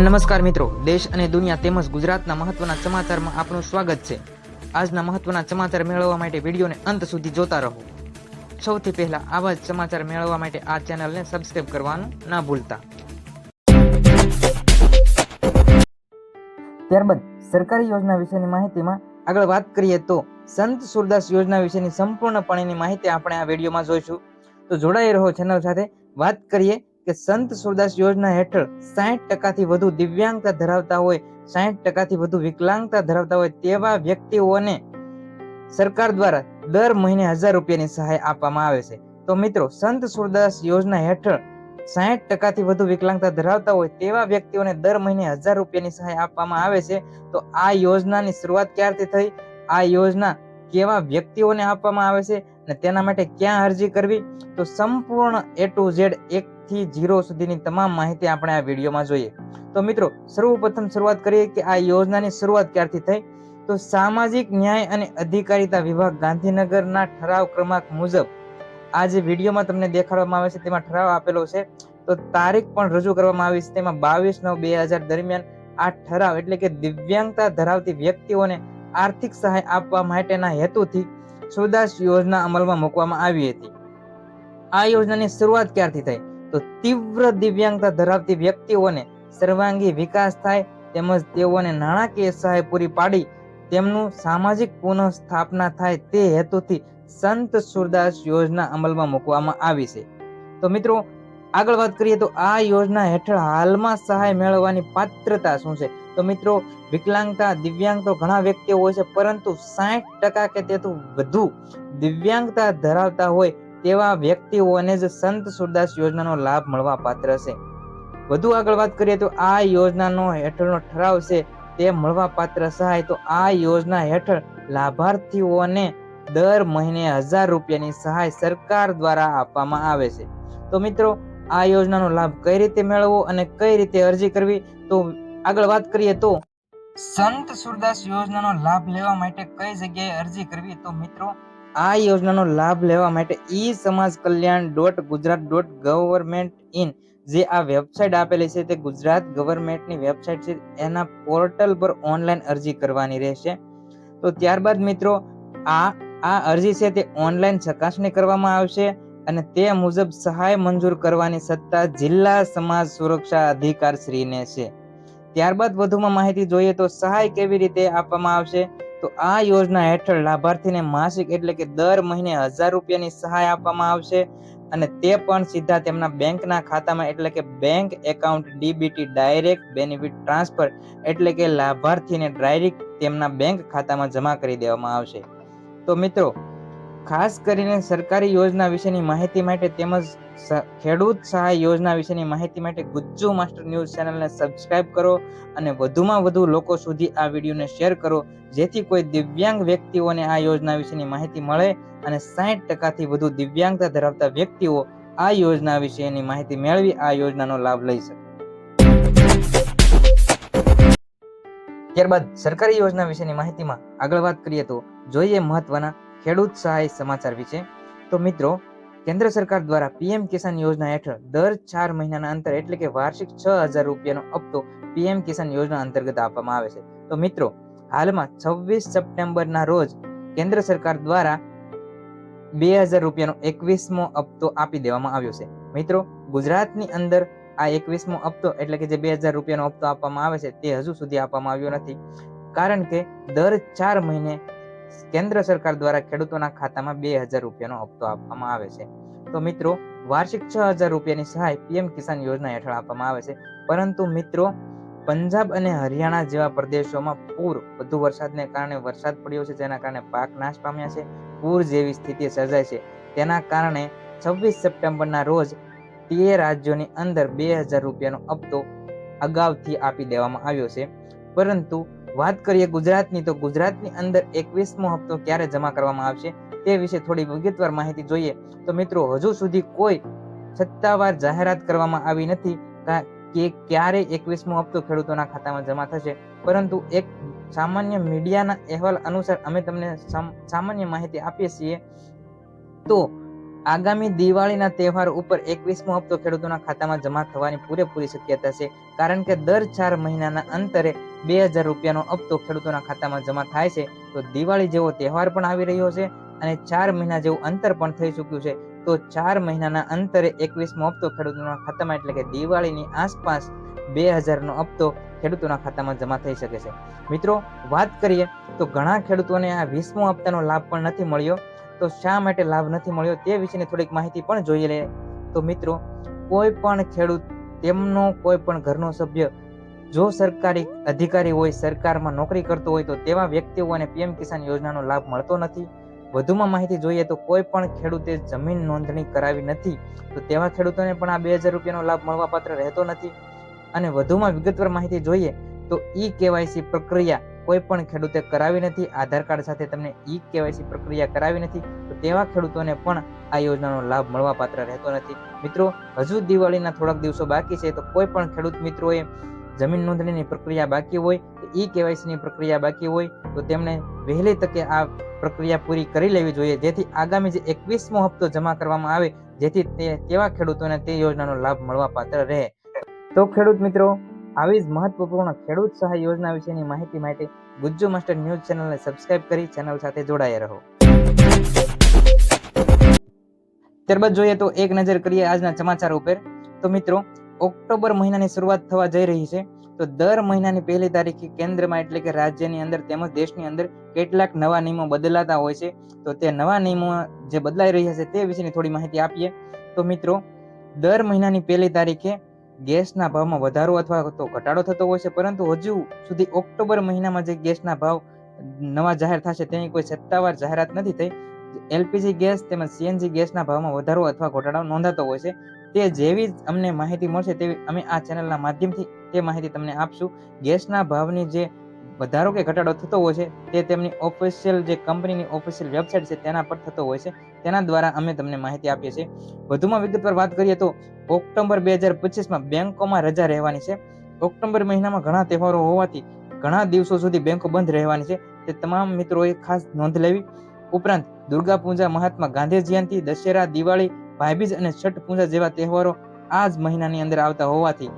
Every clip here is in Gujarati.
નમસ્કાર મિત્રો, દેશ અને દુનિયા તેમજ ગુજરાતના મહત્વના સમાચારમાં આપનું સ્વાગત છે. આજના મહત્વના સમાચાર મેળવવા માટે વિડીયોને અંત સુધી જોતા રહો. સૌથી પહેલા આવા જ સમાચાર મેળવવા માટે આ ચેનલને સબસ્ક્રાઇબ કરવાનું ના ભૂલતા. ત્યારબાદ સરકારી યોજના વિશેની માહિતીમાં આગળ વાત કરીએ તો સંત સુરદાસ યોજના વિશેની સંપૂર્ણપણેની માહિતી આપણે આ વિડીયોમાં જોઈશું. તો જોડાઈ રહો ચેનલ સાથે. વાત કરીએ કે સંત સુરદાસ યોજના હેઠળ સાહીઠ ટકાથી વધુ દિવ્યાંગતા ધરાવતા હોય સાહીઠ ટકાથી વધુ વિકલાંગતા ધરાવતા હોય તેવા વ્યક્તિઓને સરકાર દ્વારા દર મહિને હજાર રૂપિયાની સહાય આપવામાં આવે છે. તો મિત્રો, સંત સુરદાસ યોજના હેઠળ સાહીઠ ટકાથી વધુ વિકલાંગતા ધરાવતા હોય તેવા વ્યક્તિઓને દર મહિને હજાર રૂપિયાની સહાય આપવામાં આવે છે. તો આ યોજનાની શરૂઆત ક્યારથી થઈ? આ યોજના કેવા વ્યક્તિઓને આપવામાં આવે છે? અને તેના માટે ક્યાં અરજી કરવી? તો સંપૂર્ણ એ ટુ ઝેડ એક થી જીરો સુધીની તમામ માહિતી આપણે આ વિડીયોમાં જોઈએ. તો મિત્રો, સર્વપ્રથમ શરૂઆત કરીએ કે આ યોજનાની શરૂઆત ક્યારથી થઈ? તો સામાજિક ન્યાય અને અધિકારીતા વિભાગ ગાંધીનગરના ઠરાવ ક્રમાંક મુજબ આ જે વિડીયોમાં તમને દેખાડવામાં આવે છે, તેમાં ઠરાવ આપેલો છે. તો તારીખ પણ રજૂ કરવામાં આવી છે, તેમાં બાવીસ નવ બે હજાર દરમિયાન આ ઠરાવ એટલે કે દિવ્યાંગતા ધરાવતી વ્યક્તિઓને આર્થિક સહાય આપવા માટેના હેતુથી સુદાસ યોજના અમલમાં મૂકવામાં આવી હતી. આ યોજનાની શરૂઆત ક્યારથી થઈ? તો તીવ્ર દિવ્યાંગતા ધરાવતી વ્યક્તિઓને સર્વાંગી વિકાસ થાય તેમજ તેઓને નાણાકીય સહાય પૂરી પાડી તેમનું સામાજિક પુનઃસ્થાપના થાય તે હેતુથી સંત સુરદાસ યોજના અમલમાં મૂકવામાં આવી છે. તો મિત્રો, આગળ વાત કરીએ તો આ યોજના હેઠળ હાલમાં સહાય મેળવવાની પાત્રતા શું છે? તો મિત્રો, વિકલાંગતા, દિવ્યાંગ તો ઘણા વ્યક્તિઓ હોય છે, પરંતુ સાઠ ટકા કે તેથી વધુ દિવ્યાંગતા ધરાવતા હોય તેવા વ્યક્તિઓને જ સંત સુરદાસ યોજનાનો લાભ મળવા પાત્ર છે. વધુ આગળ વાત કરીએ તો આ યોજનાનો હેઠળનો ઠરાવ છે, તે મળવા પાત્ર સહાય. તો આ યોજના હેઠળ લાભાર્થીઓને દર મહિને હજાર રૂપિયાની સહાય સરકાર દ્વારા આપવામાં આવે છે. તો મિત્રો, આ યોજનાનો લાભ કઈ રીતે મેળવવો અને કઈ રીતે અરજી કરવી? તો આગળ વાત કરીએ તો સંત સુરદાસ યોજનાનો લાભ લેવા માટે કઈ જગ્યાએ અરજી કરવી? તો મિત્રો આ યોજનાનો લાભ લેવા માટે e Samaj Kalyan dot Gujarat dot government in જે આ વેબસાઇટ આપેલી છે તે ગુજરાત ગવર્મેન્ટની વેબસાઇટ છે, એના પોર્ટલ પર ઓનલાઈન અરજી કરવાની રહેશે. તો ત્યારબાદ મિત્રો, આ આ અરજી છે તે ઓનલાઈન ચકાસણી કરવામાં આવશે અને તે મુજબ સહાય મંજૂર કરવાની સત્તા જિલ્લા સમાજ સુરક્ષા અધિકાર શ્રીને છે. ત્યારબાદ વધુમાં માહિતી જોઈએ તો સહાય કેવી રીતે આપવામાં આવશે? તો આ યોજના હેઠળ લાભાર્થીને માસિક એટલે કે દર મહિને હજાર રૂપિયાની સહાય આપવામાં આવશે અને તે પણ સીધા તેમના બેંકના ખાતામાં એટલે કે bank account DBT direct benefit transfer એટલે કે લાભાર્થીને ડાયરેક્ટ તેમના બેંક ખાતામાં જમા કરી દેવામાં આવશે. તો મિત્રો ખાસ કરીને સરકારી યોજના વિશેની માહિતી માટે તેમજ ખેડૂત સહાય યોજના વિશેની માહિતી માટે ગુજ્જુ માસ્ટર ન્યૂઝ ચેનલને સબસ્ક્રાઇબ કરો અને વધુમાં વધુ લોકો સુધી આ વિડીયોને શેર કરો, જેથી કોઈ દિવ્યાંગ વ્યક્તિઓને આ યોજના વિશેની માહિતી મળે અને સાહીઠ ટકાથી વધુ દિવ્યાંગતા ધરાવતા વ્યક્તિઓ આ યોજના વિશેની માહિતી મેળવી આ યોજનાનો લાભ લઈ શકે. ત્યારબાદ સરકારી યોજના વિશેની માહિતીમાં આગળ વાત કરીએ તો જોઈએ મહત્વના ખેડૂત સહાય સમાચાર વિશે. તો મિત્રો, કેન્દ્ર સરકાર દ્વારા પીએમ કિસાન યોજના હેઠળ દર ચાર મહિનાના અંતર એટલે કે વાર્ષિક છ હજાર રૂપિયાનો હપ્તો પીએમ કિસાન યોજના અંતર્ગત આપવામાં આવે છે. તો મિત્રો, હાલમાં છવ્વીસ સપ્ટેમ્બરના રોજ કેન્દ્ર સરકાર દ્વારા બે હજાર રૂપિયાનો એકવીસમો હપ્તો આપી દેવામાં આવ્યો છે. મિત્રો, ગુજરાતની અંદર આ એકવીસમો હપ્તો એટલે કે જે બે હજાર રૂપિયાનો હપ્તો આપવામાં આવે છે તે હજુ સુધી આપવામાં આવ્યો નથી. કારણ કે દર ચાર મહિને કેન્દ્ર સરકાર દ્વારા ખેડૂતોના ખાતામાં બે હજાર રૂપિયાનો હપ્તો આપવામાં આવે છે. તો મિત્રો, વાર્ષિક છ હજાર રૂપિયાની સહાય પીએમ કિસાન યોજના હેઠળ આપવામાં આવે છે. પરંતુ મિત્રો, પંજાબ અને હરિયાણા જેવા પ્રદેશોમાં પૂર, વધુ વરસાદને કારણે વરસાદ પડ્યો છે, જેના કારણે પાક નાશ પામ્યા છે, પૂર જેવી સ્થિતિ સર્જાય છે. તેના કારણે છવ્વીસ સપ્ટેમ્બરના રોજ તે રાજ્યોની અંદર બે હજાર રૂપિયાનો હપ્તો અગાઉથી આપી દેવામાં આવ્યો છે. પરંતુ વાત કરીએ ગુજરાતની, તો ગુજરાતની અંદર એકવીસમો હપ્તો ક્યારે જમા કરવામાં આવશે તે વિશે થોડી વિગતવાર માહિતી જોઈએ. તો મિત્રો, હજુ સુધી કોઈ સત્તાવાર જાહેરાત કરવામાં આવી નથી કે ક્યારે એકવીસમો હપ્તો ખેડૂતોના ખાતામાં જમા થશે. પરંતુ એક સામાન્ય મીડિયાના અહેવાલ અનુસાર અમે તમને સામ- સામાન્ય માહિતી આપીએ છીએ. તો આગામી દિવાળીના તહેવાર ઉપર એકવીસમો હપ્તો ખેડૂતોના ખાતામાં જમા થવાની પૂરેપૂરી શક્યતા છે. કારણ કે દર ચાર મહિનાના અંતરે બે હજાર રૂપિયાનો હપ્તો ખેડૂતોના ખાતામાં જમા થાય છે. તો દિવાળી જેવો તહેવાર પણ આવી રહ્યો છે અને ચાર મહિના જેવું અંતર પણ થઈ ચૂક્યું છે. તો ચાર મહિનાના અંતરે એકવીસમો હપ્તો ખેડૂતોના ખાતામાં એટલે કે દિવાળીની આસપાસ બે હજારનો હપ્તો ખેડૂતોના ખાતામાં જમા થઈ શકે છે. મિત્રો, વાત કરીએ તો ઘણા ખેડૂતોને આ વીસમો હપ્તાનો લાભ પણ નથી મળ્યો. તો શા માટે લાભ નથી મળ્યો તે વિશેની થોડીક માહિતી પણ જોઈએ લે. તો મિત્રો, કોઈ પણ ખેડૂત, તેમનો કોઈ પણ ઘરનો સભ્ય, જો સરકારી અધિકારી હોય, સરકારમાં નોકરી કરતો હોય, તો તેવા વ્યક્તિઓને પીએમ કિસાન યોજનાનો લાભ મળતો નથી. વધુમાં માહિતી જોઈએ તો કોઈ પણ ખેડૂતે જમીન નોંધણી કરાવી નથી, તો તેવા ખેડૂતોને પણ આ બે હજાર રૂપિયાનો લાભ મળવાપાત્ર રહેતો નથી. અને વધુમાં વિગતવાર માહિતી જોઈએ તો ઈ કેવાયસી પ્રક્રિયા કોઈ પણ ખેડૂતે કરાવી નથી, આધાર કાર્ડ સાથે તમને ઈ કેવાયસી પ્રક્રિયા કરાવી નથી, તો તેવા ખેડૂતોને પણ આ યોજનાનો લાભ મળવા પાત્ર રહેતો નથી. મિત્રો, હજુ દિવાળીના થોડાક દિવસો બાકી છે, તો કોઈ પણ ખેડૂત મિત્રોએ જમીન નોંધણીની પ્રક્રિયા બાકી હોય ઈ કેવાયસીની પ્રક્રિયા બાકી હોય, તો તેમણે વહેલી તકે આ પ્રક્રિયા પૂરી કરી લેવી જોઈએ. જેથી આગામી જે એકવીસમો હપ્તો જમા કરવામાં આવે, જેથી તે તેવા ખેડૂતોને તે યોજનાનો લાભ મળવા પાત્ર રહે. તો ખેડૂત મિત્રો આવી જ મહત્વપૂર્ણ ખેડૂત સહાય યોજના વિશેની માહિતી માટે ગુજ્જુ માસ્ટર ન્યૂઝ ચેનલને સબસ્ક્રાઇબ કરી ચેનલ સાથે જોડાયા રહો. ત્યારબાદ જોઈએ તો એક નજર કરીએ આજના સમાચાર ઉપર. તો મિત્રો, ઓક્ટોબર મહિનાની શરૂઆત થવા જઈ રહી છે. તો દર મહિનાની પહેલી તારીખે કેન્દ્રમાં એટલે કે રાજ્યની અંદર તેમજ દેશની અંદર કેટલાક નવા નિયમો બદલાતા હોય છે. તો તે નવા નિયમો જે બદલાઈ રહ્યા છે તે વિશેની થોડી માહિતી આપીએ. તો મિત્રો, દર મહિનાની પહેલી તારીખે ગેસના ભાવમાં વધારો અથવા તો ઘટાડો થતો હોય છે, પરંતુ હજુ સુધી ઓક્ટોબર મહિનામાં જે ગેસના ભાવ નવા જાહેર થશે તેની કોઈ સત્તાવાર જાહેરાત નથી થઈ. એલપીજી ગેસ તેમજ સીએનજી ગેસના ભાવમાં વધારો અથવા ઘટાડો નોંધાતો હોય છે. તે જેવી જ અમને માહિતી મળશે તેવી અમે આ ચેનલના માધ્યમથી તે માહિતી તમને આપશું. ગેસના ભાવની જે વધારો કે ઘટાડો થતો હોય છે, તે તેમની ઓફિશિયલ જે કંપનીની ઓફિશિયલ વેબસાઇટ છે, તેના પર થતો હોય છે. તેના દ્વારા અમે તમને માહિતી આપીએ છીએ. વધુમાં વિગતવાર વાત કરીએ તો, ઓક્ટોબર બે હજાર પચીસમાં બેંકોમાં રજા રહેવાની છે. ઓક્ટોબર મહિનામાં ઘણા તહેવારો હોવાથી ઘણા દિવસો સુધી બેંકો બંધ રહેવાની છે. તે તમામ મિત્રોએ ખાસ નોંધ લેવી. ઉપરાંત, દુર્ગા પૂજા, મહાત્મા ગાંધી જયંતિ, દશેરા, દિવાળી, ભાઈબીજ અને છઠ પૂજા જેવા તહેવારો આ જ મહિનાની અંદર આવતા હોવાથી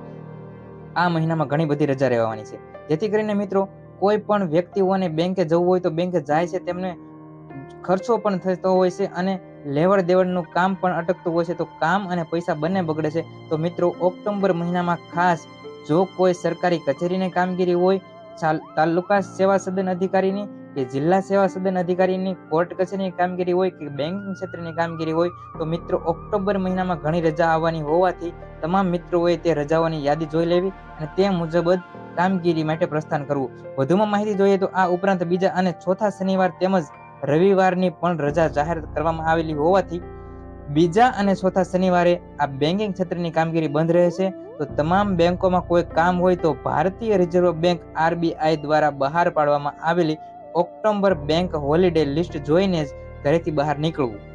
આ મહિનામાં ઘણી બધી રજા રહેવાની છે. જેથી કરીને મિત્રો કોઈ પણ વ્યક્તિઓને બેંકે જવું હોય તો બેંકે જાય છે, તેમને ખર્ચો પણ થતો હોય છે અને લેવડ દેવડનું કામ પણ અટકતું હોય છે. તો કામ અને પૈસા બંને બગડે છે. તો મિત્રો, ઓક્ટોબર મહિનામાં ખાસ જો કોઈ સરકારી કચેરીની કામગીરી હોય તાલુકા સેવા સદન અધિકારીની કે જિલ્લા સેવા સદન અધિકારીની કોર્ટ કચેરીની કામગીરી હોય કે બેન્કિંગ ક્ષેત્રની કામગીરી હોય, તો મિત્રો ઓક્ટોબર મહિનામાં ઘણી રજા આવવાની હોવાથી તમામ મિત્રોએ તે રજાઓની યાદી જોઈ લેવી અને તે મુજબ જ કામગીરી માટે પ્રસ્થાન કરવું. વધુમાં માહિતી જોઈએ તો આ ઉપરાંત બીજા અને ચોથા શનિવાર તેમજ રવિવારની પણ રજા જાહેર કરવામાં આવેલી હોવાથી બીજા અને ચોથા શનિવારે આ બેન્કિંગ ક્ષેત્રની કામગીરી બંધ રહેશે. તો તમામ બેંકોમાં કોઈ કામ હોય તો ભારતીય રિઝર્વ બેંક આરબીઆઈ દ્વારા બહાર પાડવામાં આવેલી ઓક્ટોબર બેંક હોલિડે લિસ્ટ જોઈને જ ઘરેથી બહાર નીકળવું.